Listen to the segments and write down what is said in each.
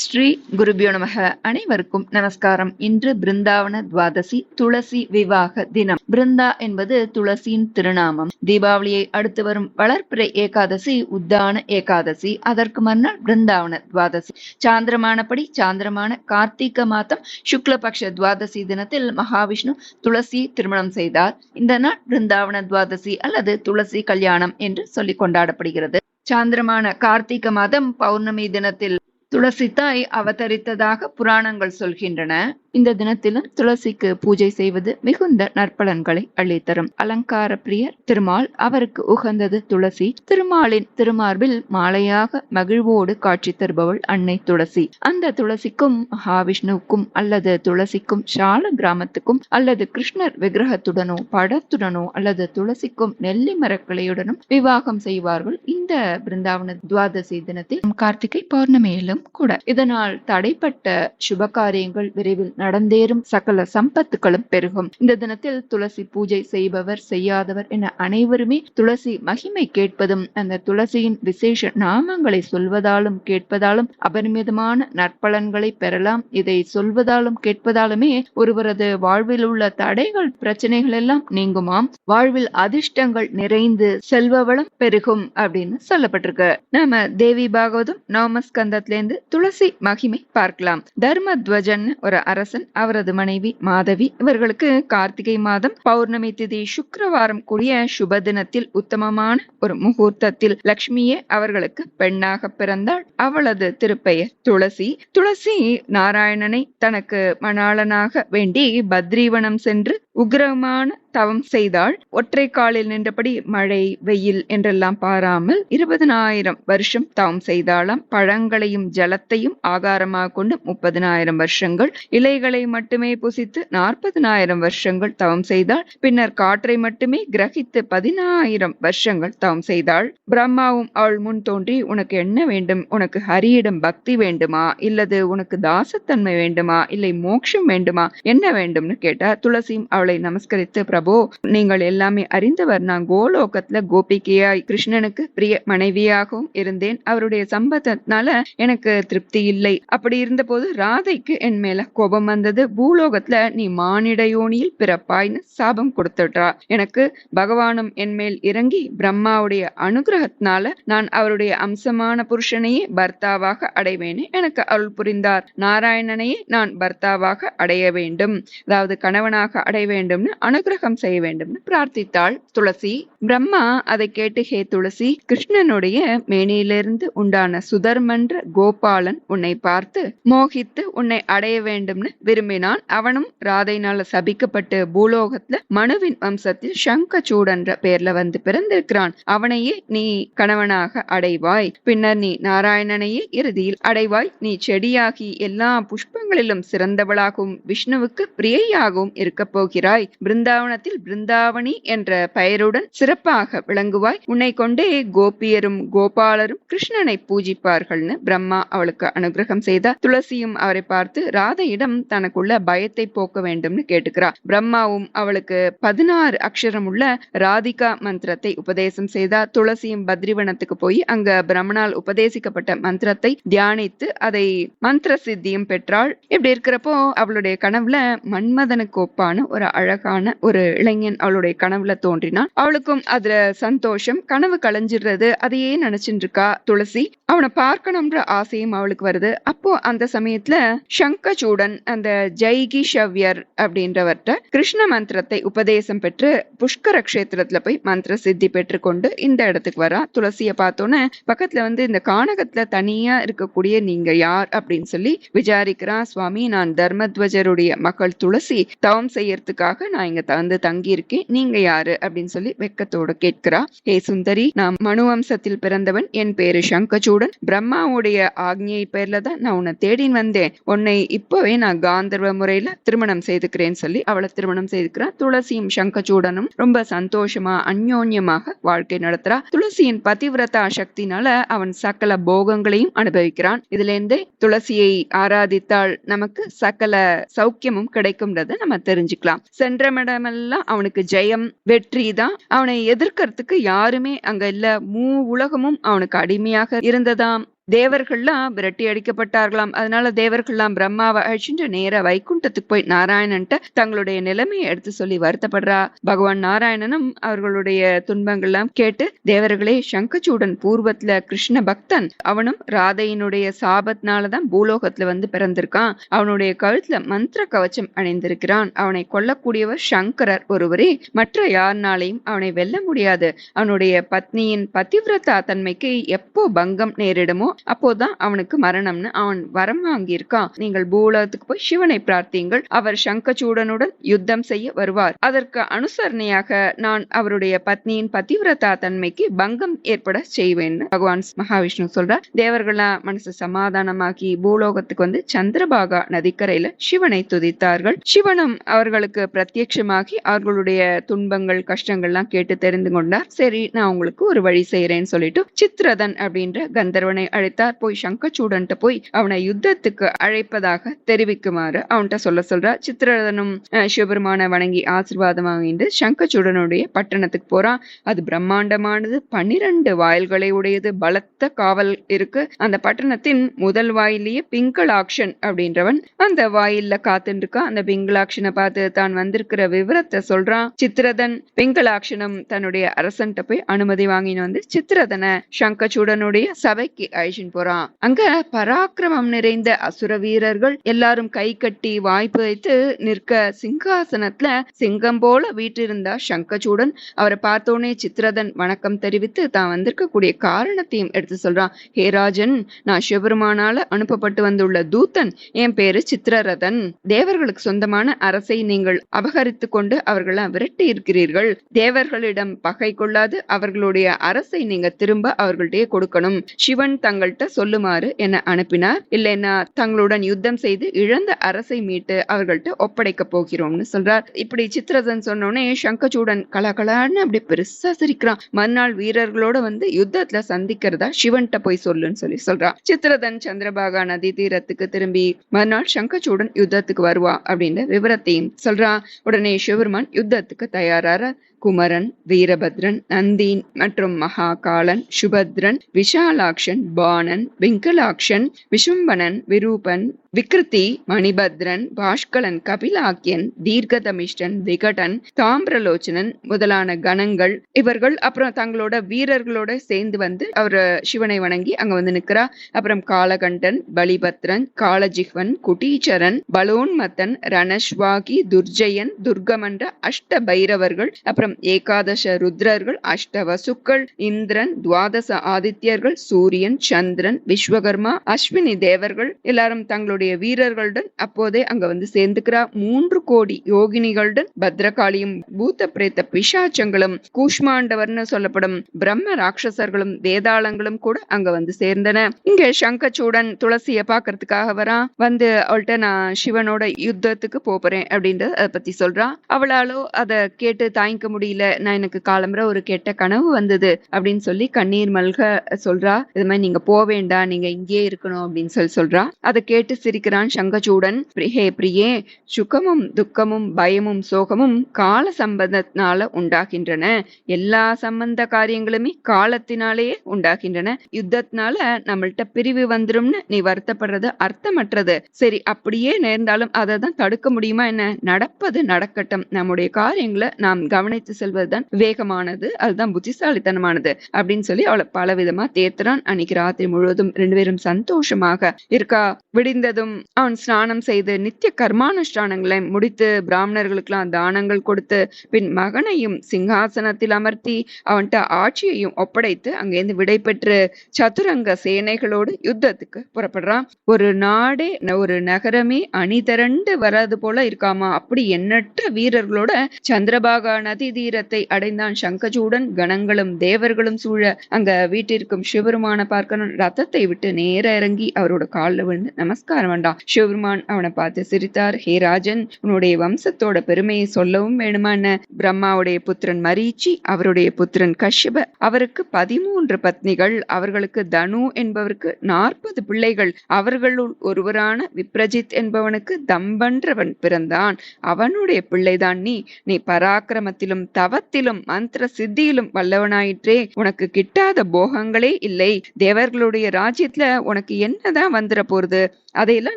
ஸ்ரீ குருபியோ நமக. அனைவருக்கும் நமஸ்காரம். இன்று பிருந்தாவன துவாதசி துளசி விவாக தினம். பிருந்தா என்பது துளசியின் திருநாமம். தீபாவளியை அடுத்து வரும் வளர்ப்பிறை ஏகாதசி உத்தான ஏகாதசி அதற்கு மறுநாள் பிருந்தாவன துவாதசி. சாந்திரமானபடி சாந்திரமான கார்த்திக மாதம் சுக்லபக்ஷ துவாதசி தினத்தில் மகாவிஷ்ணு துளசி திருமணம் செய்தார். இந்த நாள் பிருந்தாவன துவாதசி அல்லது துளசி கல்யாணம் என்று சொல்லி கொண்டாடப்படுகிறது. சாந்திரமான கார்த்திக மாதம் பௌர்ணமி தினத்தில் துளசி தாய் அவதரித்ததாக புராணங்கள் சொல்கின்றன. இந்த தினத்திலும் துளசிக்கு பூஜை செய்வது மிகுந்த நற்பலன்களை அள்ளித்தரும். அலங்கார பிரியர் திருமால் அவருக்கு உகந்தது துளசி. திருமாலின் திருமார்பில் மாலையாக மகிழ்வோடு காட்சி தருபவள் அன்னை துளசி. அந்த துளசிக்கும் மகாவிஷ்ணுவுக்கும் அல்லது துளசிக்கும் சால கிராமத்துக்கும் அல்லது கிருஷ்ணர் விக்கிரகத்துடனோ படத்துடனோ அல்லது துளசிக்கும் நெல்லி மரக்கிளையுடனும் விவாகம் செய்வார்கள். இந்த பிருந்தாவன துவாதசி தினத்தில் கார்த்திகை பௌர்ணமியிலும் கூட இதனால் தடைப்பட்ட சுப காரியங்கள் விரைவில் நடந்தேறும். சகல சம்பத்துகளும் பெருகும். இந்த தினத்தில் துளசி பூஜை செய்பவர் செய்யாதவர் என அனைவருமே துளசி மகிமை கேட்பதும் அந்த துளசியின் விசேஷ நாமங்களை சொல்வதாலும் கேட்பதாலும் அபரிமிதமான நற்பலன்களை பெறலாம். இதை சொல்வதாலும் கேட்பதாலுமே ஒருவரது வாழ்வில் உள்ள தடைகள் பிரச்சனைகள் எல்லாம் நீங்குமாம். வாழ்வில் அதிர்ஷ்டங்கள் நிறைந்து செல்வ வளம் பெருகும் அப்படின்னு சொல்லப்பட்டிருக்கு. நாம தேவி பாகவதம் நவமஸ்கந்தத்திலேருந்து துளசி மகிமை பார்க்கலாம். தர்மத்வஜன் ஒரு அரசன் அவரது மனைவி மாதவி. இவர்களுக்கு கார்த்திகை மாதம் பௌர்ணமி திதி சுக்கரவாரம் கூடிய சுப தினத்தில் உத்தமமான ஒரு முகூர்த்தத்தில் லக்ஷ்மியே அவர்களுக்கு பெண்ணாக பிறந்தாள். அவளது திருப்பெயர் துளசி. துளசி நாராயணனை தனக்கு மணாளனாக வேண்டி பத்ரீவனம் சென்று உக்ரமான தவம் செய்தாள். ஒற்றை காலில் நின்றபடி மழை வெயில் என்றெல்லாம் பாராமல் இருபதனாயிரம் வருஷம் தவம் செய்தாளாம். பழங்களையும் ஜலத்தையும் ஆகாரமாக கொண்டு முப்பதனாயிரம் வருஷங்கள் இலைகளை மட்டுமே புசித்து நாற்பதனாயிரம் வருஷங்கள் தவம் செய்தாள். பின்னர் காற்றை மட்டுமே கிரகித்து பதினாயிரம் வருஷங்கள் தவம் செய்தாள். பிரம்மாவும் அவள் முன் தோன்றி உனக்கு என்ன வேண்டும்? உனக்கு ஹரியிடம் பக்தி வேண்டுமா? இல்லது உனக்கு தாசத்தன்மை வேண்டுமா? இல்லை மோட்சம் வேண்டுமா? என்ன வேண்டும்னு? கேட்டார். துளசியும் அவள் அவளை நமஸ்கரித்து பிரபு நீங்கள் எல்லாமே அறிந்தவர். நான் கோலோகத்துல கோபிகையாய் கிருஷ்ணனுக்கு பிரிய மனைவியாகவும் இருந்தேன். அவருடைய சம்பதத்தினால எனக்கு திருப்தி இல்லை. அப்படி இருந்த போது ராதைக்கு என் மேல கோபம் வந்தது. பூலோகத்துல நீ மானிட யோனியில் பிறப்பாய்னு சாபம் கொடுத்துடுறா எனக்கு பகவானும் என் மேல் இறங்கி பிரம்மாவுடைய அனுகிரகத்தினால நான் அவருடைய அம்சமான புருஷனையே பர்த்தாவாக அடைவேன்னு எனக்கு அருள் புரிந்தார். நாராயணனையே நான் பர்த்தாவாக அடைய வேண்டும். அதாவது கணவனாக அடைய வேண்டும்னு அனுகிரகம் செய்ய வேண்டும்னு பிரார்த்தித்தாள் துளசி. பிரம்மா அதை கேட்டு ஹே துளசி கிருஷ்ணனுடைய மேனியிலிருந்து உண்டான சுதர்மன்ற கோபாலன் உன்னை பார்த்து மோகித்து உன்னை அடைய வேண்டும்னு விரும்பினான். அவனும் ராதைனால சபிக்கப்பட்டு பூலோகத்துல மனுவின் வம்சத்தில் சங்கச்சூடன்ற பேர்ல வந்து பிறந்திருக்கிறான். அவனையே நீ கணவனாக அடைவாய். பின்னர் நீ நாராயணனையே இறுதியில் அடைவாய். நீ செடியாகி எல்லா புஷ்பங்களிலும் சிறந்தவளாகவும் விஷ்ணுவுக்கு பிரியையாகவும் இருக்க போகிறாய். பிருந்தாவனத்தில் பிருந்தாவணி என்ற பெயருடன் சிறப்பாக விளங்குவாய். உன்னை கொண்டே கோபியரும் கோபாலரும் கிருஷ்ணனை பூஜிப்பார்கள்னு பிரம்மா அவளுக்கு அனுகிரகம் செய்தார். துளசியும் அவரை பார்த்து ராதையிடம் தனக்குள்ள பயத்தை போக்க வேண்டும்னு கேட்டுக்கிறார். பிரம்மாவும் அவளுக்கு பதினாறு அக்ஷரம் உள்ள ராதிகா மந்திரத்தை உபதேசம் செய்தார். துளசியும் பத்ரிவனத்துக்கு போய் அங்க பிரம்மனால் உபதேசிக்கப்பட்ட மந்திரத்தை தியானித்து அதை மந்திர சித்தியும் பெற்றாள். இப்படி இருக்கிறப்போ அவளுடைய கனவுல மன்மதனுக்கு ஒப்பான ஒரு அழகான ஒரு இளைஞன் அவளுடைய கனவுல தோன்றினான். அவளுக்கும் அதுல சந்தோஷம். கனவு களைஞ்சிடுறது அதையே நினைச்சிட்டு இருக்கா துளசி? அவனை பார்க்கணும்ன்ற ஆசையும் அவளுக்கு வருது. அப்போ அந்த சமயத்துல சங்கச்சூடன் அந்த ஜெய்கி ஷவ்யர் அப்படின்றவர்கிட்ட கிருஷ்ண மந்திரத்தை உபதேசம் பெற்று புஷ்கர கஷேத்திரத்துல போய் மந்திர சித்தி பெற்று கொண்டு இந்த இடத்துக்கு வரா. துளசிய பார்த்தோன்னே பக்கத்துல வந்து இந்த கானகத்துல தனியா இருக்கக்கூடிய நீங்க யார் அப்படின்னு சொல்லி விசாரிக்கிறான் சுவாமி நான் தர்மத்வஜருடைய மகள் துளசி. தவம் செய்யறதுக்கு உங்களுக்காக நான் இங்க வந்து தங்கி இருக்கேன் நீங்க யாரு? அப்படின்னு சொல்லி வெக்கத்தோட கேட்கிறா. ஹே சுந்தரி நான் மனு வம்சத்தில் பிறந்தவன். என் பேரு சங்கச்சூடன். பிரம்மாவுடைய ஆக்ஞை பேர்ல தான் நான் உன்னை தேடின் வந்தேன். உன்னை இப்பவே நான் காந்தர்வ முறையில திருமணம் செய்துக்கிறேன்னு சொல்லி அவளை திருமணம் செய்துக்கிறான் துளசியும் சங்கச்சூடனும் ரொம்ப சந்தோஷமா அந்யோன்யமாக வாழ்க்கை நடத்துறா. துளசியின் பதிவிரதா சக்தினால அவன் சகல போகங்களையும் அனுபவிக்கிறான். இதுல இருந்தே துளசியை ஆராதித்தால் நமக்கு சகல சௌக்கியமும் கிடைக்கும்ன்றதை நம்ம தெரிஞ்சுக்கலாம். சென்றமிடமெல்லாம் அவனுக்கு ஜெயம் வெற்றி தான். அவனை எதிர்க்கிறதுக்கு யாருமே அங்க இல்ல. மூ உலகமும் அவனுக்கு அடிமையாக இருந்ததாம். தேவர்கள்லாம் விரட்டி அடிக்கப்பட்டார்களாம். அதனால தேவர்கள்லாம் பிரம்மாவை அழிச்சுட்டு நேர வைகுண்டத்துக்கு போய் நாராயணன்ட்ட தங்களுடைய நிலைமையை எடுத்து சொல்லி வருத்தப்படுறா. பகவான் நாராயணனும் அவர்களுடைய துன்பங்கள்லாம் கேட்டு தேவர்களே சங்கச்சூடன் பூர்வத்துல கிருஷ்ண பக்தன் அவனும் ராதையினுடைய சாபத்தினாலதான் பூலோகத்துல வந்து பிறந்திருக்கான். அவனுடைய கழுத்துல மந்திர கவச்சம் அணிந்திருக்கிறான். அவனை கொல்லக்கூடியவர் சங்கரர் ஒருவரே மற்ற யாருனாலையும் அவனை வெல்ல முடியாது. அவனுடைய பத்னியின் பதிவிரதா தன்மைக்கு எப்போ பங்கம் நேரிடுமோ அப்போதான் அவனுக்கு மரணம்னு அவன் வரம் வாங்கியிருக்கான் நீங்கள் பூலோகத்துக்கு போய் சிவனை பிரார்த்தியுங்கள். அவர் சங்கச்சூடனுடன் யுத்தம் செய்ய வருவார். அதற்கு அனுசரணையாக நான் அவருடைய பத்னியின் பதிவிரதா தன்மைக்கு பங்கம் ஏற்பட செய்வேன். பகவான் மகாவிஷ்ணு சொல்றார் தேவர்களா மனசு சமாதானமாக்கி பூலோகத்துக்கு வந்து சந்திரபாகா நதிக்கரையில சிவனை துதித்தார்கள். சிவனும் அவர்களுக்கு பிரத்யட்சமாகி அவர்களுடைய துன்பங்கள் கஷ்டங்கள்லாம் கேட்டு தெரிந்து கொண்டார். சரி நான் உங்களுக்கு ஒரு வழி செய்யறேன்னு சொல்லிட்டு சித்ரதன் அப்படின்ற கந்தர்வனை அழைத்தார். போய் சங்கச்சூடன்ட்ட போய் அவனை யுத்தத்துக்கு அழைப்பதாக தெரிவிக்குமாறு அவன்கிட்ட சொல்ல சொல்றா சித்திரதனும் சிவபெருமான வணங்கி ஆசிர்வாதம் வாங்கிட்டு சங்கச்சூடனுடைய பட்டணத்துக்கு போறான். அது பிரம்மாண்டமானது. பன்னிரண்டு வாயில்களை உடையது. பலத்த காவல் இருக்கு. அந்த பட்டணத்தின் முதல் வாயிலேயே பிங்களாக்ஷன் அப்படின்றவன் அந்த வாயில்ல காத்துட்டு இருக்கான் அந்த பிங்களாக்ஷனை பார்த்து தான் வந்திருக்கிற விவரத்தை சொல்றான். சித்திரதன் பிங்களாக்ஷனும் தன்னுடைய அரசன்ட்ட போய் அனுமதி வாங்கின்னு வந்து சித்திரதனை சங்கச்சூடனுடைய சபைக்கு அழிச்சின்னு போறான். அங்க பராக்கிரமம் நிறைந்த அசுர வீரர்கள் எல்லாரும் கை கட்டி வாய்ப்பு வைத்து நிற்க சிங்காசனத்துல சிங்கம் போல வீற்றிருந்தா சங்கச்சூடன் அவரை பார்த்தோனே சித்திரதன் வணக்கம் தெரிவித்து தான் வந்திருக்கக்கூடிய காரணத்தையும் எடுத்து சொல்றான். ஹே ராஜன் நான் சிவபெருமானால அனுப்பப்பட்டு வந்துள்ள தூத்தன் என் பேரு சித்திரரதன் தேவர்களுக்கு சொந்தமான அரசை நீங்கள் அபகரித்து கொண்டு அவர்களை விரட்டி இருக்கிறீர்கள். தேவர்களிடம் பகை கொள்ளாது அவர்களுடைய அரசை நீங்க திரும்ப அவர்கள்ட்டே கொடுக்கணும். சிவன் தங்கள்கிட்ட சொல்லுமாறு என்னை அனுப்பினார். இல்லைன்னா தங்களுடன் யுத்தம் செய்து இழந்த அரசை மீட்டு அவர்கள்ட்ட ஒப்படைக்க போகிறோம்னு சொல்றார். இப்படி சித்திரதன் சொன்னோடனே சங்கச்சூடன் கலகலான்னு அப்படி பெருசா சிரிக்கிறான். மறுநாள் வீரர்களோட வந்து யுத்தத்துல சந்திக்கிறதா சிவன்கிட்ட போய் சொல்லுன்னு சொல்லி சொல்றான். சித்திரதன் சந்திரபாகா நதி தீரத்துக்கு திரும்பி மறுநாள் சங்கச்சூடன் யுத்தத்துக்கு வருவா அப்படின்ற விவரத்தையும் சொல்றான். உடனே சிவபெருமான் யுத்தத்துக்கு தயாரார குமரன் வீரபத்ரன் நந்தீன் மற்றும் மகாகாலன் சுபத்ரன் விஷாலாக்ஷன் பாணன் விங்கலாக்ஷன் விசும்பனன் விரூபன் விக்ருதி மணிபத்ரன் பாஷ்கலன் கபிலாக்கியன் தீர்க்கதமிஷ்டன் விகடன் தாம்பிரலோச்சனன் முதலான கணங்கள். இவர்கள் அப்புறம் தங்களோட வீரர்களோட சேர்ந்து வந்து அவர் சிவனை வணங்கி அங்க வந்து நிக்கிறா. அப்புறம் காலகண்டன் பலிபத்ரன் காலஜிஹ்வன் குட்டீச்சரன் பலோன்மத்தன் ரணஸ்வாகி துர்ஜயன் துர்கமன்ற அஷ்ட பைரவர்கள் அப்புறம் ஏகாதச ருத்ரர்கள் அஷ்டவசுக்கள் இந்திரன் துவாதச ஆதித்யர்கள் சூரியன் சந்திரன் விஸ்வகர்மா அஸ்வினி தேவர்கள் எல்லாரும் தங்களுடைய வீரர்களுடன் அப்போதே அங்க வந்து சேர்ந்துக்கிறா. மூன்று கோடி யோகினிகளுடன் பத்ரகாளியும் பூத்த பிரேத்த பிசாச்சங்களும் கூஷ்மாண்டவர்னு சொல்லப்படும் பிரம்ம ராட்சசர்களும் வேதாளங்களும் கூட அங்க வந்து சேர்ந்தன. இங்க சங்கச்சூடன் துளசிய பாக்குறதுக்காக வரான் வந்து அவள்கிட்ட நான் சிவனோட யுத்தத்துக்கு போறேன் அப்படின்றத அதை பத்தி சொல்றான் அவளாலோ அதை கேட்டு தாங்கிக்க முடியல நான் எனக்கு காலம்புற ஒரு கெட்ட கனவு வந்தது அப்படின்னு சொல்லி கண்ணீர் மல்க சொல்றா. இது மாதிரி நீங்க போக வேண்டாம் நீங்க இங்கேயே இருக்கணும் அப்படின்னு சொல்லி சொல்றா. அதை கேட்டு சிரிக்கிறான் சங்கச்சூடன். ஹே பிரியே சுகமும் துக்கமும் பயமும் சோகமும் கால சம்பந்தத்தினால உண்டாகின்றன. எல்லா சம்பந்த காரியங்களுமே காலத்தினாலேயே உண்டாகின்றன. யுத்தத்தினால நம்மள்ட்ட பிரிவு வந்துரும்னு நீ வருத்தப்படுறது அர்த்தமற்றது. சரி அப்படியே நேர்ந்தாலும் அதை தான் தடுக்க முடியுமா என்ன? நடப்பது நடக்கட்டும். நம்முடைய காரியங்களை நாம் கவனித்து எடுத்து செல்வதுதான் வேகமானது அதுதான் புத்திசாலித்தனமானது அப்படின்னு சொல்லி அவளை பல விதமா தேத்துறான் அன்னைக்கு ராத்திரி முழுவதும் ரெண்டு பேரும் சந்தோஷமாக இருக்கா? விடிந்ததும் அவன் ஸ்நானம் செய்து நித்திய கர்மானுஷ்டானங்களை முடித்து பிராமணர்களுக்கெல்லாம் தானங்கள் கொடுத்து பின் மகனையும் சிங்காசனத்தில் அமர்த்தி அவன்கிட்ட ஆட்சியையும் ஒப்படைத்து அங்கேருந்து விடை பெற்று சதுரங்க சேனைகளோடு யுத்தத்துக்கு புறப்படுறான். ஒரு நாடே ஒரு நகரமே அணிதிரண்டு வராது போல இருக்காமா? அப்படி எண்ணற்ற வீரர்களோட சந்திரபாகா நதி தீரத்தை அடைந்தான் சங்கஜூடன். கணங்களும் தேவர்களும் சூழ அங்க வீட்டிற்கும் சிவருமான பார்க்கணும். ரத்தத்தை விட்டு நேர இறங்கி அவரோட காலில் விழுந்து நமஸ்காரம் வேண்டாம் சிவருமான் அவனை பார்த்து சிரித்தார். ஹே ராஜன் உன்னுடைய வம்சத்தோட பெருமையை சொல்லவும் வேணுமா என்ன? பிரம்மாவுடைய புத்திரன் மரீச்சி அவருடைய புத்திரன் கஷ்யப. அவருக்கு பதிமூன்று பத்னிகள். அவர்களுக்கு தனு என்பவருக்கு நாற்பது பிள்ளைகள். அவர்களுள் ஒருவரான விப்ரஜித் என்பவனுக்கு தம்பன்றவன் பிறந்தான். அவனுடைய பிள்ளைதான் நீ. நீ பராக்கிரமத்திலும் தவத்திலும் மந்திர சித்தியிலும் வல்லவனாயிற்றே உனக்கு கிட்டாத போகங்களே இல்லை. தேவர்களுடைய ராஜ்யத்துல உனக்கு என்னதான் வந்துட போறது? அதையெல்லாம்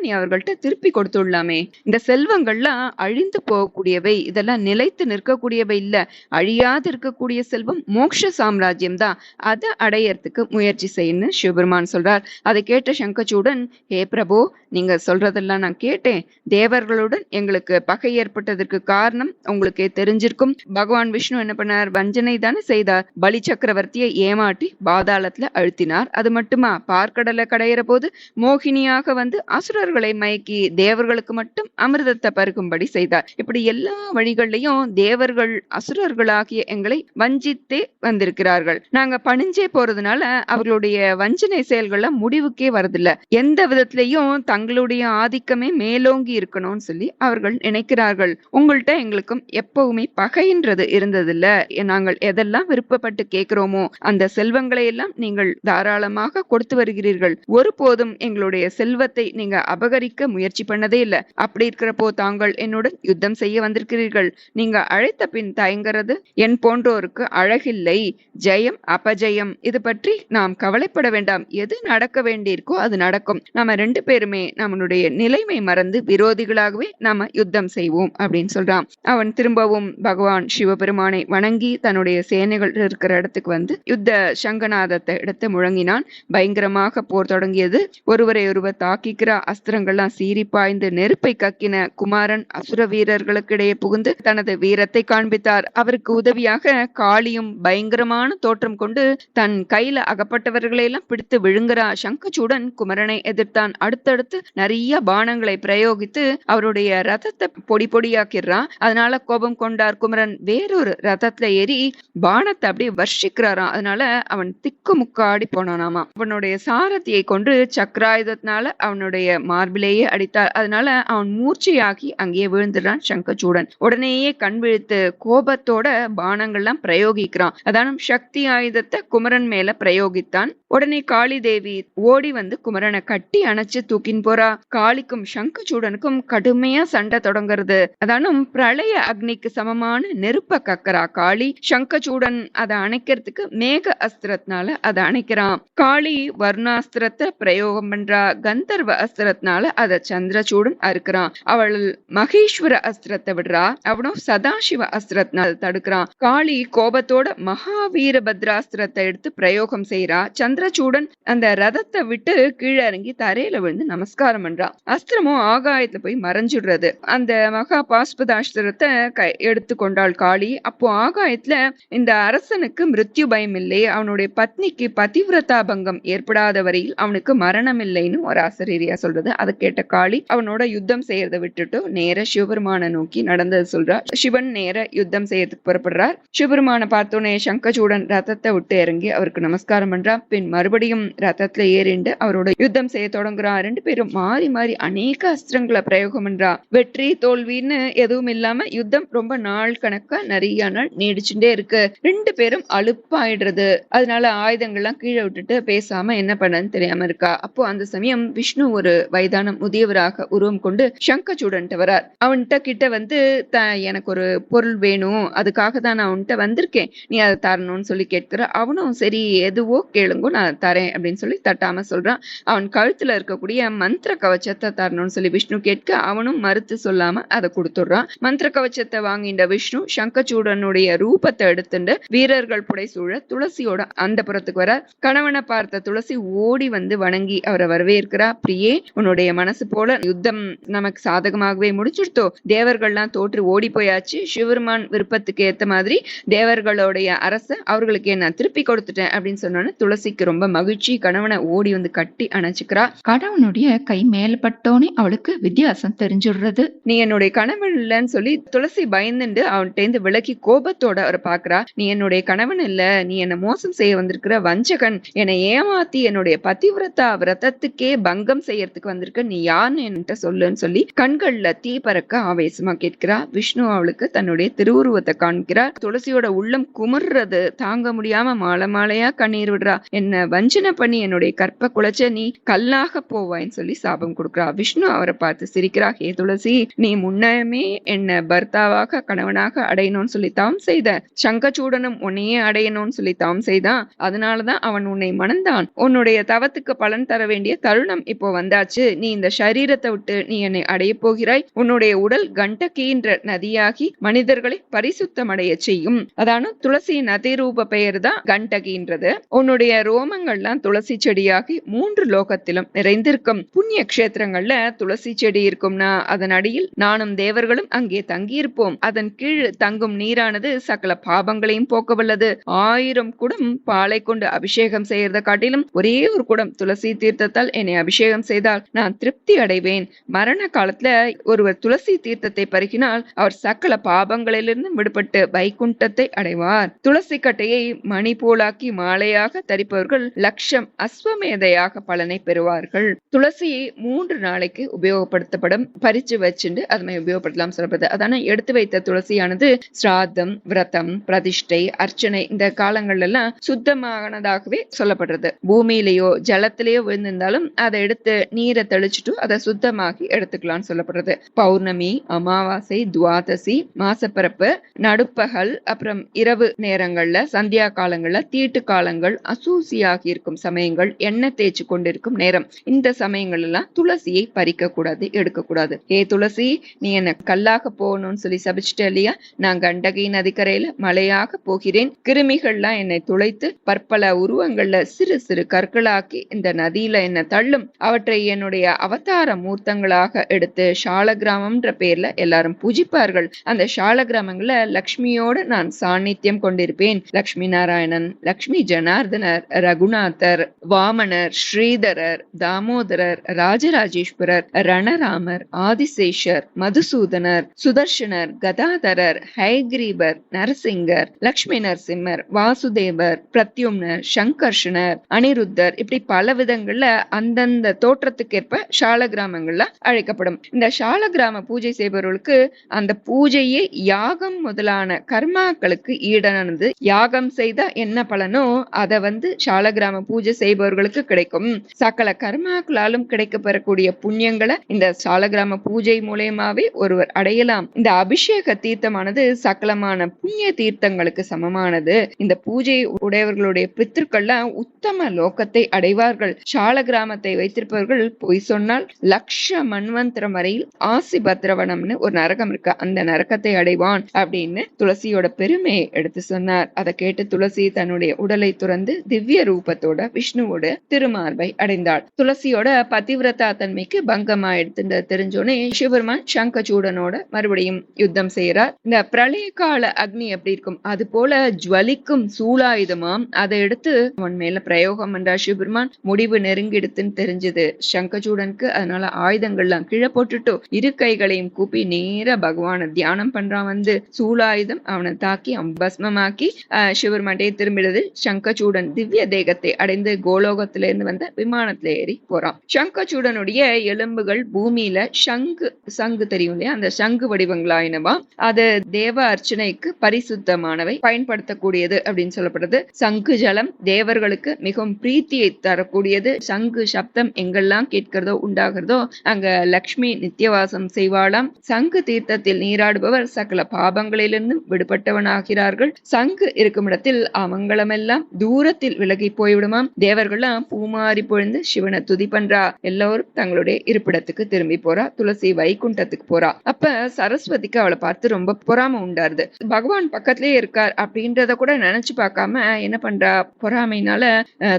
நீ அவர்கள்ட்ட திருப்பி கொடுத்துடலாமே இந்த செல்வங்கள்லாம் அழிந்து போகக்கூடியவை இதெல்லாம் நிலைத்து நிற்கக்கூடியவை இல்ல. அழியாது இருக்கக்கூடிய செல்வம் மோட்ச சாம்ராஜ்யம் தான் அதை அடையறதுக்கு முயற்சி செய்யணும்னு சிவபெருமான் சொல்றார். அதை கேட்ட சங்கச்சூடன் ஹே பிரபு நீங்க சொல்றதெல்லாம் நான் கேட்டேன். தேவர்களுடன் எங்களுக்கு பகை ஏற்பட்டதற்கு காரணம் உங்களுக்கே தெரிஞ்சிருக்கும். பகவான் விஷ்ணு என்ன பண்ணார்? வஞ்சனை தானே செய்தார். பலி சக்கரவர்த்தியை ஏமாற்றி பாதாளத்துல அழுத்தினார். அது மட்டுமா? பார்க்கடலை கடையிற போது மோகினியாக வந்து அசுரர்களை மயக்கி தேவர்களுக்கு மட்டும் அமிர்தத்தை பருகும்படி செய்தார். இப்படி எல்லா வழிகள்லையும் தேவர்கள் அசுரர்களாகிய எங்களை வஞ்சித்தே வந்திருக்கிறார்கள். நாங்க பணிஞ்சே போறதுனால அவர்களுடைய வஞ்சனை செயல்கள்லாம் முடிவுக்கே வரதில்ல. எந்த விதத்திலையும் தங்களுடைய ஆதிக்கமே மேலோங்கி இருக்கணும்னு சொல்லி அவர்கள் நினைக்கிறார்கள். உங்கள்கிட்ட எங்களுக்கும் எப்பவுமே பகைன்றது. இருந்ததில்ல. நாங்கள் எதெல்லாம் விருப்பப்பட்டு கேட்கிறோமோ அந்த செல்வங்களை எல்லாம் நீங்கள் தாராளமாக கொடுத்து வருகிறீர்கள். ஒருபோதும் எங்களுடைய செல்வத்தை நீங்க அபகரிக்க முயற்சி பண்ணதே இல்ல. அப்படி இருக்கிறப்போ தாங்கள் என்னுடன் யுத்தம் செய்ய வந்திருக்கிறீர்கள். நீங்க அழைத்த பின் தயங்கிறது என் போன்றோருக்கு அழகில்லை. ஜெயம் அபஜயம் இது பற்றி நாம் கவலைப்பட வேண்டாம். எது நடக்க வேண்டியிருக்கோ அது நடக்கும். நாம ரெண்டு பேருமே நம்மளுடைய நிலைமை மறந்து விரோதிகளாகவே நாம யுத்தம் செய்வோம் அப்படின்னு சொல்றான். அவன் திரும்பவும் பகவான் சிவ சிவபெருமானை வணங்கி தன்னுடைய சேனைகள் இருக்கிற இடத்துக்கு வந்து யுத்த சங்கநாதத்தை எடுத்து முழங்கினான். பயங்கரமாக போர் தொடங்கியது. ஒருவரை ஒருவர் தாக்கிக்கிற அஸ்திரங்கள்லாம் சீறி பாய்ந்து நெருப்பை கக்கின குமாரன் அசுர வீரர்களுக்கு இடையே புகுந்து தனது வீரத்தை காண்பித்தார். அவருக்கு உதவியாக காளியும் பயங்கரமான தோற்றம் கொண்டு தன் கையில அகப்பட்டவர்களை எல்லாம் பிடித்து விழுங்குறா சங்கச்சூடன் குமரனை எதிர்த்தான். அடுத்தடுத்து நிறைய பானங்களை பிரயோகித்து அவருடைய ரதத்தை பொடி பொடியாக்கிடுறான் அதனால கோபம் கொண்டார் குமரன். வேறொரு ரதத்துல ஏறி பானத்தை அப்படியே வர்ஷிக்கிறாராம். அதனால அவன் திக்கு முக்காடி போனானாமா. அவனுடைய சாரதியை கொண்டு சக்கராயுதத்தினால அவனுடைய மார்பிலேயே அடித்தார் அதனால அவன் மூர்ச்சையாகி அங்கேயே விழுந்துடுறான் சங்கச்சூடன். உடனேயே கண் விழித்து கோபத்தோட பானங்கள்லாம் பிரயோகிக்கிறான். அதான சக்தி ஆயுதத்தை குமரன் மேல பிரயோகித்தான். உடனே காளி தேவி ஓடி வந்து குமரனை கட்டி அணைச்சு தூக்கின் போறா. காளிக்கும் சங்கச்சூடனுக்கும் கடுமையா சண்டை தொடங்குறது. அதானும் பிரளய அக்னிக்கு சமமான நெருப்பு கக்கறா. காளி சங்கச்சூடன் அதை அணைக்கிறதுக்கு மேக அஸ்திரத்தினால அதை அணைக்கிறான். காளி வர்ணாஸ்திரத்தை பிரயோகம் பண்றா. கந்தர்வ அஸ்திரத்தினால அதை சந்திரச்சூடன் அறுக்கிறான். அவள் மகேஸ்வர அஸ்திரத்தை விடுறா. அவனும் சதாசிவ அஸ்திரத்தினால தடுக்கிறான். காளி கோபத்தோட மகாவீர பத்ராஸ்திரத்தை எடுத்து பிரயோகம் செய்யறா சந்திரச்சூடன் அந்த ரதத்தை விட்டு கீழே இறங்கி தரையில விழுந்து நமஸ்காரம் பண்றான் அஸ்திரமும் ஆகாயத்துல போய் மறைஞ்சிடுறது. அந்த மகா பாஸ்பதாஸ்திரத்தை எடுத்து கொண்டாள் காளி. அப்போ ஆகாயத்துல இந்த அரசனுக்கு மிருத்யு பயம் இல்லை அவனுடைய பத்னிக்கு பதிவிரதா பங்கம் ஏற்படாத வரையில் அவனுக்கு மரணம் இல்லைன்னு ஒரு ஆசிரியரியா சொல்றது. அதை கேட்ட காளி அவனோட யுத்தம் செய்யறதை விட்டுட்டு நேர சிவபெருமான நோக்கி நடந்தது சொல்றா. சிவன் நேர யுத்தம் செய்யறதுக்கு புறப்படுறார். சிவபெருமான பார்த்தோன்னே சங்கச்சூடன் ரதத்தை விட்டு இறங்கி அவருக்கு நமஸ்காரம் பண்றா. பின் மறுபடியும் ரதத்துல ஏறிண்டு அவரோட யுத்தம் செய்ய தொடங்குறான். ரெண்டு பேரும் மாறி மாறி அநேக அஸ்திரங்களை பிரயோகம் பண்றா. வெற்றி தோல்வின்னு எதுவும் இல்லாம யுத்தம் ரொம்ப நாள் கணக்கா நிறைய நாள் நீடிச்சுட்டே இருக்கு. ரெண்டு பேரும் அலுப்பாயிடுறது. அதனால ஆயுதங்கள்லாம் கீழே விட்டுட்டு பேசாம என்ன பண்ணன்னு தெரியாம இருக்கா. அப்போ அந்த சமயம் விஷ்ணு ஒரு வயதான முதியவராக உருவம் கொண்டு சங்கச்சூடன்ட்டு வரார். அவன்கிட்ட கிட்ட வந்து த எனக்கு ஒரு பொருள் வேணும். அதுக்காக தான் நான் அவன்கிட்ட வந்திருக்கேன். நீ அதை தரணும்னு சொல்லி கேட்கிற அவனும் சரி எதுவோ கேளுங்கோ நான் தரேன். அப்படின்னு சொல்லி தட்டாம சொல்றான். அவன் கழுத்துல இருக்கக்கூடிய மந்திர கவச்சத்தை தரணும்னு சொல்லி விஷ்ணு கேட்க அவனும் மறுத்து சொல்லாம அதை கொடுத்துடுறான். மந்திர கவச்சத்தை வாங்கிட்ட விஷ்ணு சங்க சங்கச்சூடனுடைய ரூபத்தை எடுத்துட்டு வீரர்கள் புடைசூழ துளசியோட அந்த புறத்துக்கு வர கணவனை பார்த்த துளசி ஓடி வந்து வணங்கி அவரை வரவேற்கிறா. பிரியே உன்னுடைய மனசு போல யுத்தம் நமக்கு சாதகமாகவே முடிச்சுடுத்தோ. தேவர்கள்லாம் தோற்று ஓடி போயாச்சு. சிவருமான் விருப்பத்துக்கு ஏத்த மாதிரி தேவர்களுடைய அரச அவர்களுக்கு நான் திருப்பி கொடுத்துட்டேன் அப்படின்னு சொன்னோன்னு துளசிக்கு ரொம்ப மகிழ்ச்சி. கணவனை ஓடி வந்து கட்டி அணைச்சுக்கிறா. கணவனுடைய கை மேல பட்டோனே அவளுக்கு வித்தியாசம் தெரிஞ்சுடுறது. நீ என்னுடைய கணவன் இல்லைன்னு சொல்லி துளசி பயந்துண்டு அவன்கிட்ட விளக்கி கோபத்தோட அவரை பாக்குறா நீ என்னுடைய கணவன் இல்ல நீ என்ன மோசம் செய்ய வந்திருக்கிற வஞ்சகன். என்னை ஏமாத்தி என்னுடைய பதிவிரதா விரதத்துக்கே பங்கம் செய்யறதுக்கு வந்திருக்க நீ யாருன்னு என்கிட்ட சொல்லுன்னு சொல்லி கண்கள்ல தீ பறக்க ஆவேசமா கேட்கிறா. விஷ்ணு அவளுக்கு தன்னுடைய திருவுருவத்தை காண்கிறார் துளசியோட உள்ளம் குமுறுறது தாங்க முடியாம மாலை மாலையா கண்ணீர் விடுறா. என்ன வஞ்சனை பண்ணி என்னுடைய கற்ப குலைச்ச நீ கல்லாக போவாயின்னு சொல்லி சாபம் கொடுக்குறா. விஷ்ணு அவரை பார்த்து சிரிக்கிறா ஹே துளசி நீ முன்னமே என்ன பர்த்தாவாக கணவனாக அடையணும். அடையணும்னு சொல்லி தாம் செய்த. சங்கச்சூடனும் உன்னையே அடையணும்னு சொல்லி தாம் செய்தான். அதனாலதான் அவன் உன்னை மணந்தான். உன்னுடைய தவத்துக்கு பலன் தர வேண்டிய தருணம் இப்போ வந்தாச்சு. நீ இந்த சரீரத்தை விட்டு நீ என்னை அடைய போகிறாய். உன்னுடைய உடல் கண்டகின்ற நதியாகி மனிதர்களை பரிசுத்தமடைய செய்யும். அதான துளசியின் அதிரூப பெயர் தான் கண்டகின்றது. உன்னுடைய ரோமங்கள்லாம் துளசி செடியாகி மூன்று லோகத்திலும் நிறைந்திருக்கும். புண்ணிய கஷேத்திரங்கள்ல துளசி செடி இருக்கும்னா அதன் அடியில் நானும் தேவர்களும் அங்கே தங்கியிருப்போம். அதன் கீழ் தங்கும் நீரானது சகல பாபங்களையும் போக்க வல்லது ஆயிரம் குடம் பாலை கொண்டு அபிஷேகம் செய்யறத காட்டிலும் ஒரே ஒரு குடம் துளசி தீர்த்தத்தால் என்னை அபிஷேகம் செய்தால் நான் திருப்தி அடைவேன். மரண காலத்துல ஒருவர் துளசி தீர்த்தத்தை பருகினால் அவர் சகல பாபங்களிலிருந்து விடுபட்டு வைகுண்டத்தை அடைவார். துளசி கட்டையை மணி போலாக்கி மாலையாக தரிப்பவர்கள் லட்சம் அஸ்வமேதையாக பலனை பெறுவார்கள். துளசியை மூன்று நாளைக்கு உபயோகப்படுத்தப்படும். பறிச்சு வச்சுட்டு அதனை உபயோகப்படுத்தலாம் சொல்லப்படுது அதான எடுத்து வைத்த துளசியானது சிராதம் விரதம் பிரதிஷ்டை அர்ச்சனை இந்த காலங்கள்ல எல்லாம் சுத்தமானதாகவே சொல்லப்படுறது. பூமியிலேயோ ஜலத்திலேயோ விழுந்திருந்தாலும் அதை எடுத்து நீரை தெளிச்சுட்டு அதை சுத்தமாக்கி எடுத்துக்கலாம்னு சொல்லப்படுறது. பௌர்ணமி அமாவாசை துவாதசி மாசப்பிறப்பு நடுப்பகல் அப்புறம் இரவு நேரங்கள்ல சந்தியா காலங்கள்ல தீட்டு காலங்கள் அசூசியாகி இருக்கும் சமயங்கள் எண்ணெய் தேய்ச்சி கொண்டிருக்கும் நேரம். இந்த சமயங்கள் எல்லாம் துளசியை பறிக்க கூடாது எடுக்க கூடாது ஏ துளசி நீ என்ன கல்லாக போகணும்னு சொல்லி சபிச்சிட்ட இல்லையா? நாங்க கண்டகி நதிக்கரையில மலையாக போகிறேன். கிருமிகள்லாம் என்னை துளைத்து பற்பல உருவங்கள்ல சிறு சிறு கற்களாக்கி இந்த நதியில என்ன தள்ளும். அவற்றை என்னுடைய அவதார மூர்த்தங்களாக எடுத்து ஷால கிராமம்ன்ற பேர்ல எல்லாரும் பூஜிப்பார்கள். அந்த ஷால கிராமங்கள்ல லக்ஷ்மியோட நான் சாநித்தியம் கொண்டிருப்பேன். லக்ஷ்மி நாராயணன் லக்ஷ்மி ஜனார்தனர் ரகுநாதர் வாமனர் ஸ்ரீதரர் தாமோதரர் ராஜராஜேஸ்வரர் ரணராமர் ஆதிசேஷர் மதுசூதனர் சுதர்ஷனர் கதாதரர் ஹை ஹைகிரீபர் நரசிங்கர் லக்ஷ்மி நரசிம்மர் வாசுதேவர் பிரத்யும்னர் சங்கர்ஷனர் அனிருத்தர் இப்படி பல விதங்கள்ல அந்தந்த தோற்றத்துக்கேற்ப சால கிராமங்கள்ல அழைக்கப்படும். இந்த சால கிராம பூஜை செய்பவர்களுக்கு அந்த பூஜையே யாகம் முதலான கர்மாக்களுக்கு ஈடானது யாகம் செய்த என்ன பலனோ அதை வந்து சால கிராம பூஜை செய்பவர்களுக்கு கிடைக்கும். சகல கர்மாக்களாலும் கிடைக்க பெறக்கூடிய புண்ணியங்களை இந்த சால கிராம பூஜை மூலயமாவே ஒருவர் அடையலாம். இந்த அபிஷேக தீர்த்தமானது சகலமான புண்ணிய தீர்த்தங்களுக்கு சமமானது. இந்த பூஜை உடையவர்களுடைய பித்திருக்கள்லாம் உத்தம லோகத்தை அடைவார்கள். சால கிராமத்தை வைத்திருப்பவர்கள் பொய் சொன்னால் லக்ஷ மன்வந்திரம் வரையில் ஆசி பத்ரவனம்னு ஒரு நரகம் இருக்கு. அந்த நரகத்தை அடைவான் அப்படின்னு துளசியோட பெருமையை எடுத்து சொன்னார். அதை கேட்டு துளசி தன்னுடைய உடலை துறந்து திவ்ய ரூபத்தோட விஷ்ணுவோட திருமார்பை அடைந்தாள். துளசியோட பதிவிரதா தன்மைக்கு பங்கமா எடுத்து தெரிஞ்சோடனே சிவபெருமான் சங்கச்சூடனோட மறுபடியும் யுத்தம் செய்யறார் இந்த பழைய கால அக்னி எப்படி இருக்கும்? அது போல ஜுவலிக்கும் சூலாயுதமாம் அதை எடுத்து அவன் மேல பிரயோகம் பண்றா. சிவபெருமான் முடிவு நெருங்கிடுத்துன்னு தெரிஞ்சது. சங்கச்சூடனுக்கு அதனால ஆயுதங்கள்லாம் கீழே போட்டுட்டு இரு கைகளையும் கூப்பி நேர பகவான தியானம் பண்றான் வந்து. சூலாயுதம் அவனை தாக்கி அவன் பஸ்மமாக்கி ஆஹ் சிவபெருமான்டே திரும்பிடுது. சங்கச்சூடன் திவ்ய தேகத்தை அடைந்து கோலோகத்தில இருந்து வந்த விமானத்துல ஏறி போறான். சங்கச்சூடனுடைய எலும்புகள் பூமியில சங்கு சங்கு தெரியும் இல்லையா? அந்த சங்கு வடிவங்களாயினவா? அது தேவ அர்ச்சனைக்கு பரிசுத்தமானவை பயன்படுத்தக்கூடியது அப்படின்னு சொல்லப்படுது. சங்கு ஜலம் தேவர்களுக்கு மிகவும் பிரீத்தியை தரக்கூடியது. சங்கு சப்தம் எங்கெல்லாம் கேட்கிறதோ உண்டாகிறதோ அங்க லக்ஷ்மி நித்தியவாசம் செய்வாளாம். சங்கு தீர்த்தத்தில் நீராடுபவர் சகல பாபங்களிலிருந்தும் விடுபட்டவனாகிறார்கள். சங்கு இருக்கும் இடத்தில் அமங்கலமெல்லாம் தூரத்தில் விலகி போய்விடுமாம். தேவர்கள்லாம் பூமாறி பொழுந்து சிவனை துதி பண்றா. எல்லோரும் தங்களுடைய இருப்பிடத்துக்கு திரும்பி போறா. துளசி வைகுண்டத்துக்கு போறா. அப்ப சரஸ்வதிக்கு அவளை பார்த்து ரொம்ப பொறாம உண்டாருது. பகவான் பக்கத்திலே இருக்கார் அப்படின்றத கூட நினைச்சு பார்க்காம என்ன பண்றா? பொறாமைனால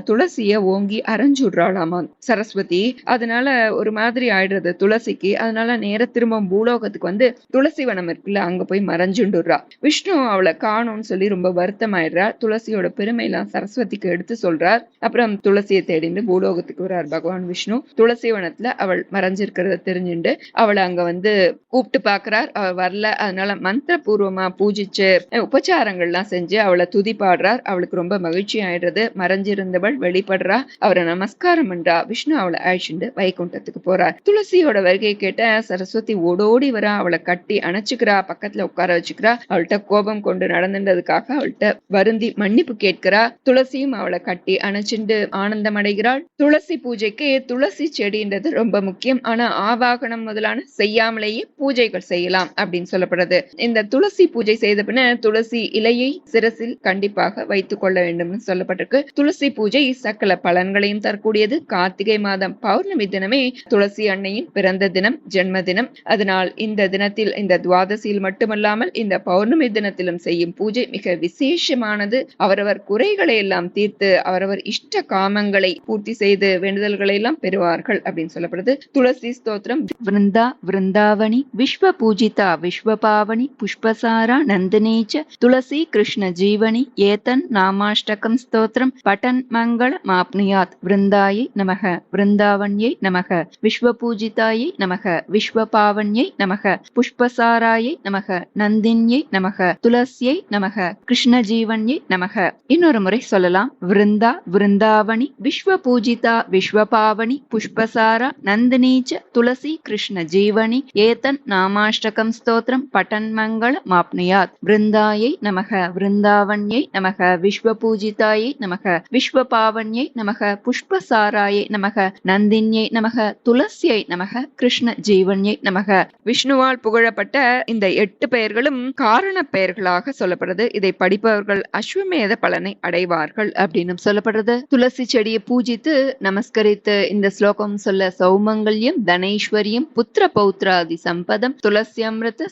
துளசிய ஓங்கி அரைஞ்சு விடுறாளாமா சரஸ்வதி அதனால ஒரு மாதிரி ஆயிடுறது துளசிக்கு. அதனால நேர திரும்ப பூலோகத்துக்கு வந்து துளசி வனம் இருக்குல்ல அங்க போய் மறைஞ்சுண்டுறா விஷ்ணு அவளை காணும்னு சொல்லி ரொம்ப வருத்தம் ஆயிடுறா துளசியோட பெருமையெல்லாம் சரஸ்வதிக்கு எடுத்து சொல்றார். அப்புறம் துளசியை தேடிந்து பூலோகத்துக்கு வர்றார் பகவான் விஷ்ணு. துளசி வனத்துல அவள் மறைஞ்சிருக்கிறத தெரிஞ்சுண்டு அவளை அங்க வந்து கூப்பிட்டு பாக்குறார் அவ வரல. அதனால மந்திர பூர்வமா பூஜிச்சு உபச்சாரங்கள்லாம் செஞ்சு அவளை துதி பாடுறார் அவளுக்கு ரொம்ப மகிழ்ச்சி ஆயிடுறது. மறைஞ்சிருந்தவள் வெளிப்படுறா. அவரை நமஸ்காரம் பண்றா. விஷ்ணு அவளை அழிச்சுண்டு வைகுண்டத்துக்கு போறார். துளசியோட வருகை கேட்ட சரஸ்வதி ஓடோடி வரா. அவளை கட்டி அணைச்சுக்கிறா. பக்கத்துல உட்கார வச்சுக்கிறா. அவள்கிட்ட கோபம் கொண்டு நடந்துட்டதுக்காக அவள்கிட்ட வருந்தி மன்னிப்பு கேட்கிறா. துளசியும் அவளை கட்டி அணைச்சுண்டு ஆனந்தம் அடைகிறாள். துளசி பூஜைக்கு துளசி செடின்றது ரொம்ப முக்கியம். ஆனா ஆவாகனம் முதலான செய்யாமலேயே பூஜைகள் செய்யலாம் அப்படின்னு சொல்லப்படுறது இந்த துளசி துளசி பூஜை செய்த பின்ன துளசி இலையை சிரசில் கண்டிப்பாக வைத்துக் கொள்ள வேண்டும் சொல்லப்பட்டிருக்கு. துளசி பூஜை சகல பலன்களையும் தரக்கூடியது. கார்த்திகை மாதம் பௌர்ணமி தினமே துளசி அன்னையின் பிறந்த தினம் ஜென்ம தினம். அதனால் இந்த தினத்தில் இந்த துவாதசியில் மட்டுமல்லாமல் இந்த பௌர்ணமி தினத்திலும் செய்யும் பூஜை மிக விசேஷமானது. அவரவர் குறைகளை எல்லாம் தீர்த்து அவரவர் இஷ்ட காமங்களை பூர்த்தி செய்து வேண்டுதல்களை எல்லாம் பெறுவார்கள் அப்படின்னு சொல்லப்படுது. துளசி ஸ்தோத்திரம். விருந்தா விருந்தாவணி விஸ்வ பூஜிதா விஸ்வபாவணி புஷ்ப ఘనసార నందినీ చ తులసి కృష్ణ జీవని ఏతన్ నామాష్టకం స్తోత్రం పఠన్ మంగళ మాప్నుయాత్ వృందాయై నమః వృందావన్యై నమః విశ్వపూజితాయై నమః విశ్వపావన్యై నమః புஷ்பசாராயை நமக நந்தின்யை நமக துளசியை நமக கிருஷ்ணஜீவன்யை நமக. இன்னொரு முறை சொல்லலாம் விருந்தா விருந்தாவணி விஸ்வ பூஜிதா விஸ்வபாவனி புஷ்பசாரா நந்தினீச்ச துளசி கிருஷ்ண ஜீவனி ஏதன் நாமாஷ்டகம் ஸ்தோத்திரம் பட்டன் மங்கள மாப்னுயாத். விருந்தாயை நமக விருந்தாவண்யை நமக விஸ்வபூஜிதாயை நமக விஸ்வபாவன்யை நமக புஷ்பசாராயை நமக நந்தின்யை நமக துளசியை நமக கிருஷ்ண ஜீவன்யை நமக. விஷ்ணுவால் புகழப்பட்ட இந்த எட்டு பெயர்களும் காரண பெயர்களாக சொல்லப்படுது. இதை படிப்பவர்கள் அஸ்வமேத பலனை அடைவார்கள் அப்படின்னு சொல்லப்படுறது துளசி செடியை பூஜித்து நமஸ்கரித்து இந்த ஸ்லோகம் சொல்ல சௌமங்கல்யம் தனைஸ்வரியம் புத்திர பௌத்ராதி சம்பதம் துளசி அமிர்த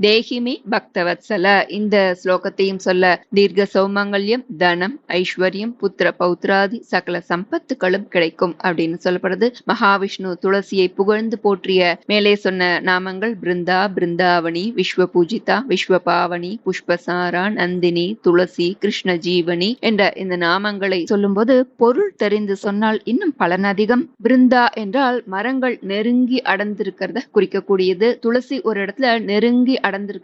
தேகி தேகிமே பக்தவத்சல இந்த ஸ்லோகத்தையும் சொல்ல தீர்க்க சௌமங்கல்யம் தனம் ஐஸ்வர்யம் புத்திர பௌத்ராதி சகல சம்பத்துகளும் கிடைக்கும் அப்படின்னு சொல்லப்படுது. மகாவிஷ்ணு துளசியை புகழ்ந்து போற்றிய மேலே சொன்ன நாமங்கள் பிருந்தா பிருந்தாவணி விஸ்வ பூஜிதா விஸ்வபாவனி புஷ்பசாரா நந்தினி துளசி கிருஷ்ண ஜீவனி என்ற இந்த நாமங்களை சொல்லும்போது பொருள் தெரிந்து சொன்னால் இன்னும் பலன் அதிகம். பிருந்தா என்றால் மரங்கள் நெருங்கி அடர்ந்திருக்கிறத குறிக்கக்கூடியது. துளசி ஒரு இடத்துல நெருங்கி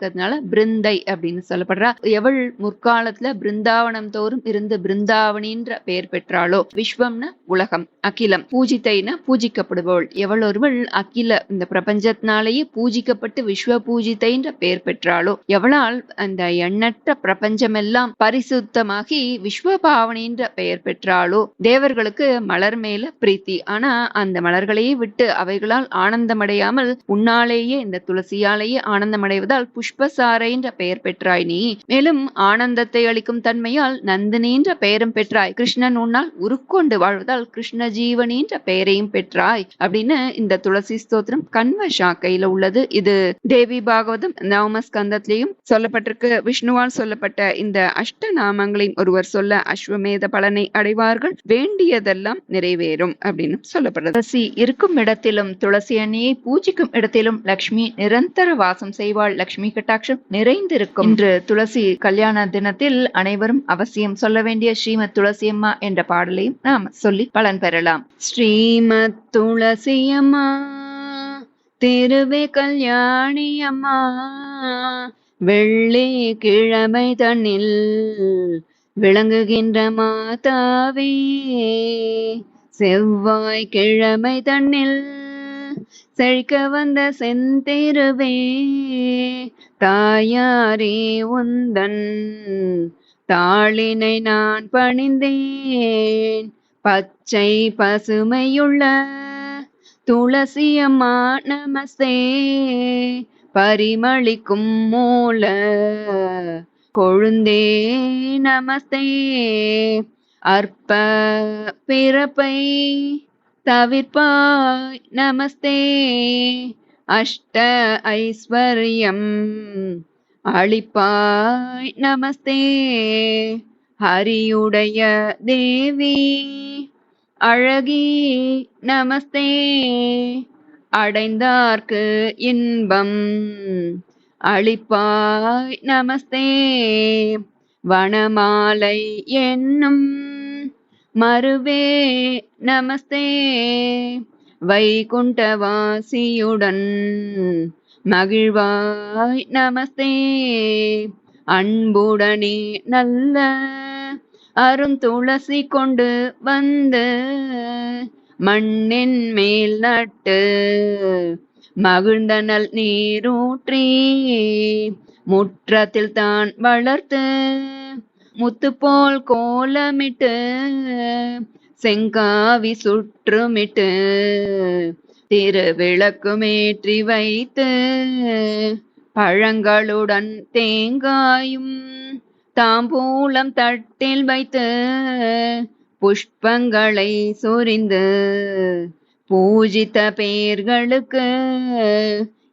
இருக்கிறதுனால பிருந்தை அப்படின்னு சொல்லப்படுறா. எவள் முற்காலத்துல பிருந்தாவனம் தோறும் இருந்து பிருந்தாவணின்ற பெயர் பெற்றாளோ? விஸ்வம்னா உலகம் அகிலம். பூஜித்தைனா பூஜிக்கப்படுபவள். எவள் ஒருவள் அகில இந்த பிரபஞ்சத்தினாலேயே பூஜிக்கப்பட்டு விஸ்வ பூஜித்தைன்ற பெயர் பெற்றாளோ? எவளால் அந்த எண்ணற்ற பிரபஞ்சமெல்லாம் பரிசுத்தமாகி விஸ்வபாவனின்ற பெயர் பெற்றாளோ? தேவர்களுக்கு மலர் மேல பிரீத்தி. ஆனா அந்த மலர்களையே விட்டு அவைகளால் ஆனந்தமடையாமல் உன்னாலேயே இந்த துளசியாலேயே ஆனந்தமடைவதால் புஷ்பசாரை என்ற பெயர் பெற்றாய் நீ. மேலும் ஆனந்தத்தை அளிக்கும் தன்மையால் நந்தினின்ற பெயரும் பெற்றாய். கிருஷ்ணன் உன்னால் உருக்கொண்டு வாழ்வதால் கிருஷ்ண ஜீவனின்ற பெயரையும் பெற்றாய். அப்படின்னு இந்த துளசி ஸ்தோத்திரம் கண்வ சாக்கையில உள்ளது. இது தேவி பாகவதம் நவமஸ்கந்தத்திலையும் சொல்லப்பட்டிருக்கு. விஷ்ணுவால் சொல்லப்பட்ட இந்த அஷ்ட நாமங்களையும் ஒருவர் சொல்ல அஸ்வமேத பலனை அடைவார்கள். வேண்டியதெல்லாம் நிறைவேறும் அப்படின்னு சொல்லப்படுறது துளசி இருக்கும் இடத்திலும் துளசி அணியை பூஜிக்கும் இடத்திலும் லக்ஷ்மி நிரந்தர வாசம் செய்வாள். லக்ஷ்மி கட்டாட்சம் நிறைந்திருக்கும். இன்று துளசி கல்யாண தினத்தில் அனைவரும் அவசியம் சொல்ல வேண்டிய ஸ்ரீமத் துளசியம்மா என்ற பாடலையும் நாம் சொல்லி பலன் பெறலாம். ஸ்ரீமத் துளசியம்மா திருவே கல்யாணியம்மா வெள்ளி கிழமை தன்னில் விளங்குகின்ற மாதாவே செவ்வாய் கிழமை தன்னில் செழிக்க வந்த செந்தேருவே தாயாரே உந்தன் தாளினை நான் பணிந்தேன். பச்சை பசுமையுள்ள துளசியம்மா நமஸ்தே பரிமளிக்கும் மூல கொழுந்தே நமஸ்தே. அற்ப பிறப்பை தவிர்ப்பாய். நமஸ்தே. அஷ்ட ஐஸ்வர்யம். அளிப்பாய் நமஸ்தே. ஹரியுடைய தேவி. அழகி. நமஸ்தே. அடைந்தார்க்கு இன்பம். அளிப்பாய் நமஸ்தே. வனமாலை என்னும் மறுவே நமஸ்தே. வைகுண்டவாசியுடன் மகிழ்வாய் நமஸ்தே. அன்புடனே நல்ல அருந்துளசி கொண்டு வந்து மண்ணின் மேல் நட்டு மகிழ்ந்தனல் நீரூற்றி முற்றத்தில் தான் வளர்த்து முத்துப்போல் கோலமிட்டு செங்காவி சுற்றுமிட்டு திருவிளக்குமேற்றி வைத்து பழங்களுடன் தேங்காயும் தாம்பூலம் தட்டில் வைத்து புஷ்பங்களை சொரிந்து பூஜித்த பேர்களுக்கு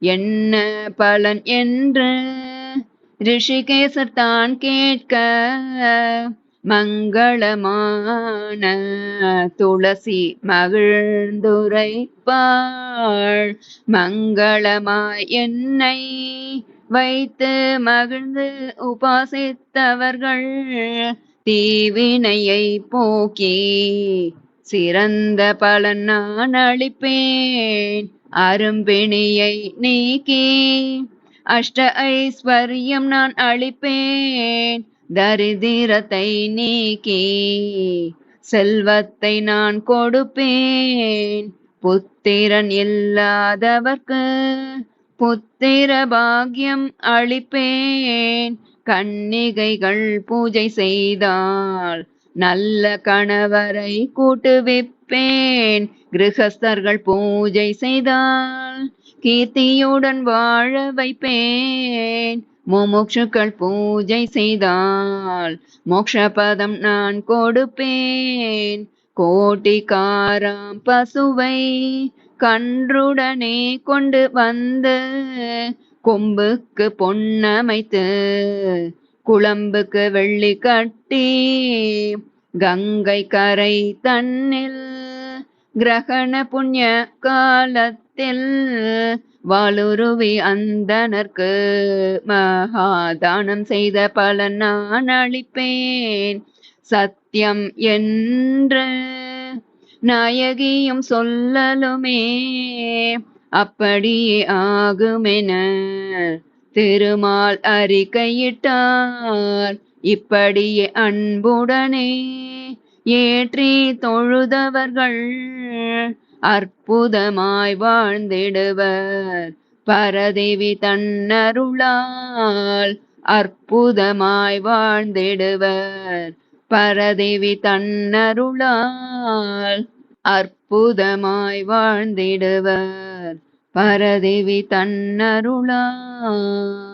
என்ன பலன் என்று ரிஷிகேசர் தான் கேட்க மங்களமான துளசி மகிழ்ந்துரைப்பாள். மங்களமாய் என்னை வைத்து மகிழ்ந்து உபாசித்தவர்கள் தீவினையை போக்கி சிறந்த பலன் நான் அளிப்பேன். அரும்பிணியை நீக்கி அஷ்ட ஐஸ்வர்யம் நான் அளிப்பேன். தரிதிரத்தை நீக்கி செல்வத்தை நான் கொடுப்பேன். புத்திரன் இல்லாதவர்க்கு புத்திர பாக்கியம் அளிப்பேன். கன்னிகைகள் பூஜை செய்தால் நல்ல கணவரை கூட்டுவிப்பேன் கிரகஸ்தர்கள் பூஜை செய்தால் கீர்த்தியுடன் வாழ வைப்பேன். முமுட்சுக்கள் பூஜை செய்தால் மோக்ஷபதம் நான் கொடுப்பேன். கோட்டிக்காராம் பசுவை கன்றுடனே கொண்டு வந்து கொம்புக்கு பொன்னமைத்து குழம்புக்கு வெள்ளி கட்டி கங்கை கரை தன்னில் கிரகண புண்ணிய காலத்து காலத்தில் வாளுருவி அந்தனர்க்கு மகாதானம் செய்த பலன் நான் அளிப்பேன். சத்தியம் என்று நாயகியும் சொல்லலுமே அப்படியே ஆகுமென திருமால் அறிக்கையிட்டார். இப்படியே அன்புடனே ஏற்றி தொழுதவர்கள் அற்புதமாய் வாழ்ந்திடுவர். பரதேவி தன்னருளால் அற்புதமாய் வாழ்ந்திடுவர். பரதேவி தன்னருளால் அற்புதமாய் வாழ்ந்திடுவர். பரதேவி தன்னருளால்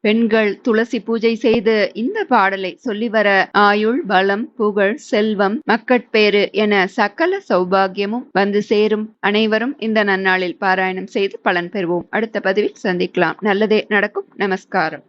பெண்கள் துளசி பூஜை செய்து இந்த பாடலை சொல்லி வர ஆயுள் பலம் புகழ் செல்வம் மக்கட்பேறு என சகல சௌபாகியமும் வந்து சேரும். அனைவரும் இந்த நன்னாளில் பாராயணம் செய்து பலன் பெறுவோம். அடுத்த பதிவில் சந்திக்கலாம். நல்லதே நடக்கும். நமஸ்காரம்.